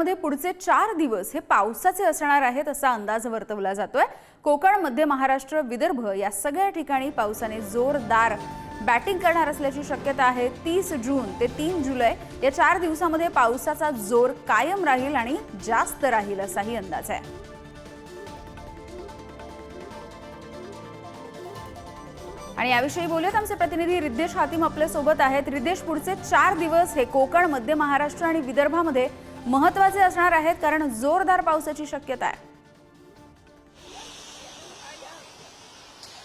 राज्यामध्ये पुढचे चार दिवस हे पावसाचे असणार आहेत असा अंदाज वर्तवला जातोय. कोकण मध्य महाराष्ट्र विदर्भ या सगळ्या ठिकाणी पावसाने जोरदार बॅटिंग करणार असल्याची शक्यता आहे. तीस जून ते तीन जुलै या चार दिवसामध्ये पावसाचा जोर कायम राहील आणि जास्त राहील असाही अंदाज आहे. आणि याविषयी बोलूयात आमचे प्रतिनिधी रिद्धेश हातीम आपल्यासोबत आहेत. रिद्धेश पुढचे चार दिवस हे कोकण मध्य महाराष्ट्र आणि विदर्भामध्ये महत्त्वाचे असणार आहेत कारण जोरदार पावसाची शक्यता आहे.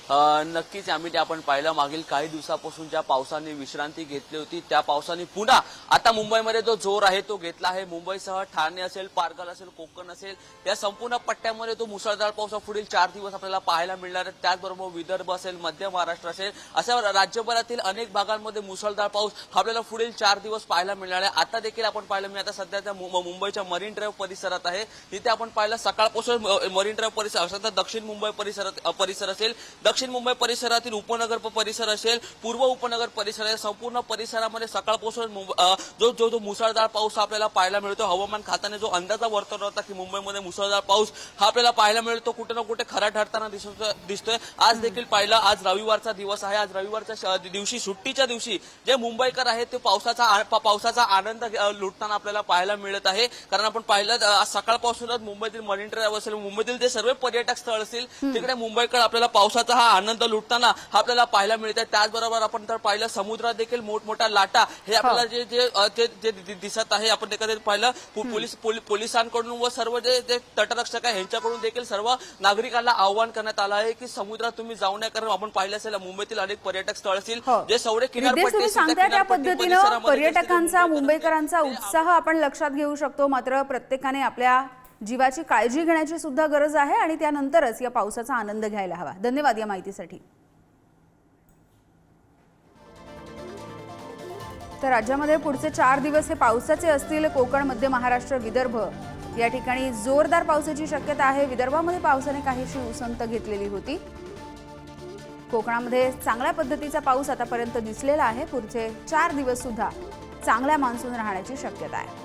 नक्कीच आम्ही आपण पाहिलं. मागील काही दिवसापासून ज्या पावसाने विश्रांती घेतली होती त्या पावसाने पुन्हा आता मुंबईमध्ये जो जोर आहे तो घेतला आहे. मुंबईसह ठाणे असेल पारगाल असेल कोकण असेल या संपूर्ण पट्ट्यामध्ये तो मुसळधार पाऊस हा पुढील चार दिवस आपल्याला पाहायला मिळणार आहे. त्याचबरोबर विदर्भ असेल मध्य महाराष्ट्र असेल अशा राज्यभरातील अनेक भागांमध्ये मुसळधार पाऊस हा आपल्याला पुढील चार दिवस पाहायला मिळणार आहे. आता देखील आपण पाहिलं मी आता सध्या त्या मुंबईच्या मरीन ड्राईव्ह परिसरात आहे. तिथे आपण पाहिलं सकाळपासून मरीन ड्राईव्ह परिसर असेल तर दक्षिण मुंबई परिसरात परिसर असेल. दक्षिण मुंबई परिसरातील उपनगर परिसर असेल पूर्व उपनगर परिसर आहे संपूर्ण परिसरामध्ये सकाळपासून जो जो जो मुसळधार पाऊस आपल्याला पाहायला मिळतो हवामान खात्याने जो अंदाजा वर्तवला होता की मुंबईमध्ये मुसळधार पाऊस हा आपल्याला पाहायला मिळतो कुठे ना कुठे खरा ठरताना दिसत दिसतोय. आज देखील पाहिलं आज रविवारचा दिवस आहे आज रविवारच्या दिवशी सुट्टीच्या दिवशी जे मुंबईकर आहेत ते पावसाचा पावसाचा आनंद लुटताना आपल्याला पाहायला मिळत आहे. कारण आपण पाहिलं आज सकाळपासूनच मुंबईतील मरीन ड्राईव्ह असेल मुंबईतील जे सर्व पर्यटक स्थळ असतील तिकडे मुंबईकर आपल्याला पावसाचा हा आनंद लुटताना हा आपल्याला पाहायला मिळत आहे. त्याचबरोबर आपण तर पाहिलं समुद्रात देखील मोठमोठ्या लाटा हे आपल्याला जे जे जे दिसत आहे आपण एखाद्या पाहिलं पोलीस पोली- पोलिसांकडून व सर्व जे जे तटरक्षक आहे यांच्याकडून देखील सर्व नागरिकांना आवाहन करण्यात आलं आहे की समुद्रात तुम्ही जाऊ नये कारण आपण पाहिलं असेल मुंबईतील अनेक पर्यटक स्थळ असतील हो. जे रिद्धेश किनारपट्टी असतील, त्या पद्धतीनं पर्यटकांचा मुंबईकर मुंबईकरांचा उत्साह आपण लक्षात घेऊ शकतो मात्र प्रत्येकाने आपल्या जीवाची काळजी घेण्याची सुद्धा गरज आहे आणि त्यानंतरच या पावसाचा आनंद घ्यायला हवा. धन्यवाद या माहितीसाठी. तर राज्यामध्ये पुढचे चार दिवस हे पावसाचे असतील. कोकण मध्य महाराष्ट्र विदर्भ. या ठिकाणी जोरदार पावसाची शक्यता आहे. विदर्भामध्ये पावसाने काहीशी उसंत घेतलेली होती. कोकणामध्ये चांगल्या पद्धतीचा पाऊस आतापर्यंत दिसलेला आहे. पुढचे चार दिवस सुद्धा चांगल्या मान्सून राहण्याची शक्यता आहे.